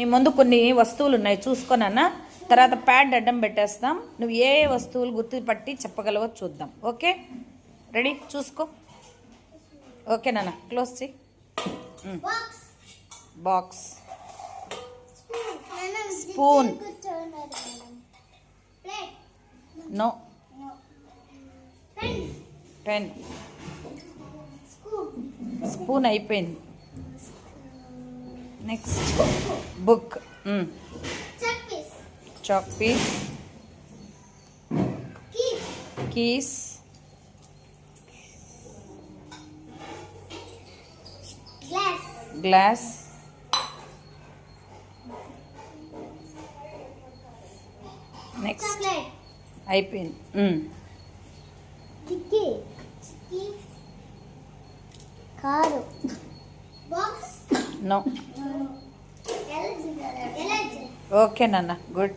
నీ ముందు కొన్ని వస్తువులు ఉన్నాయి చూసుకోనన్నా. తర్వాత ప్యాడ్ అడ్డం పెట్టేస్తాం. నువ్వు ఏ ఏ వస్తువులు గుర్తుపట్టి చెప్పగలవో చూద్దాం. ఓకే? రెడీ? చూసుకో. ఓకే నాన్న. క్లోజ్ చేయి box. Spoon. No. Pen. Spoon అయిపోయింది. Next book check piece keys glass next అయిపోయింది కారు బాక్స్ నో ఓకే నాన్న గుడ్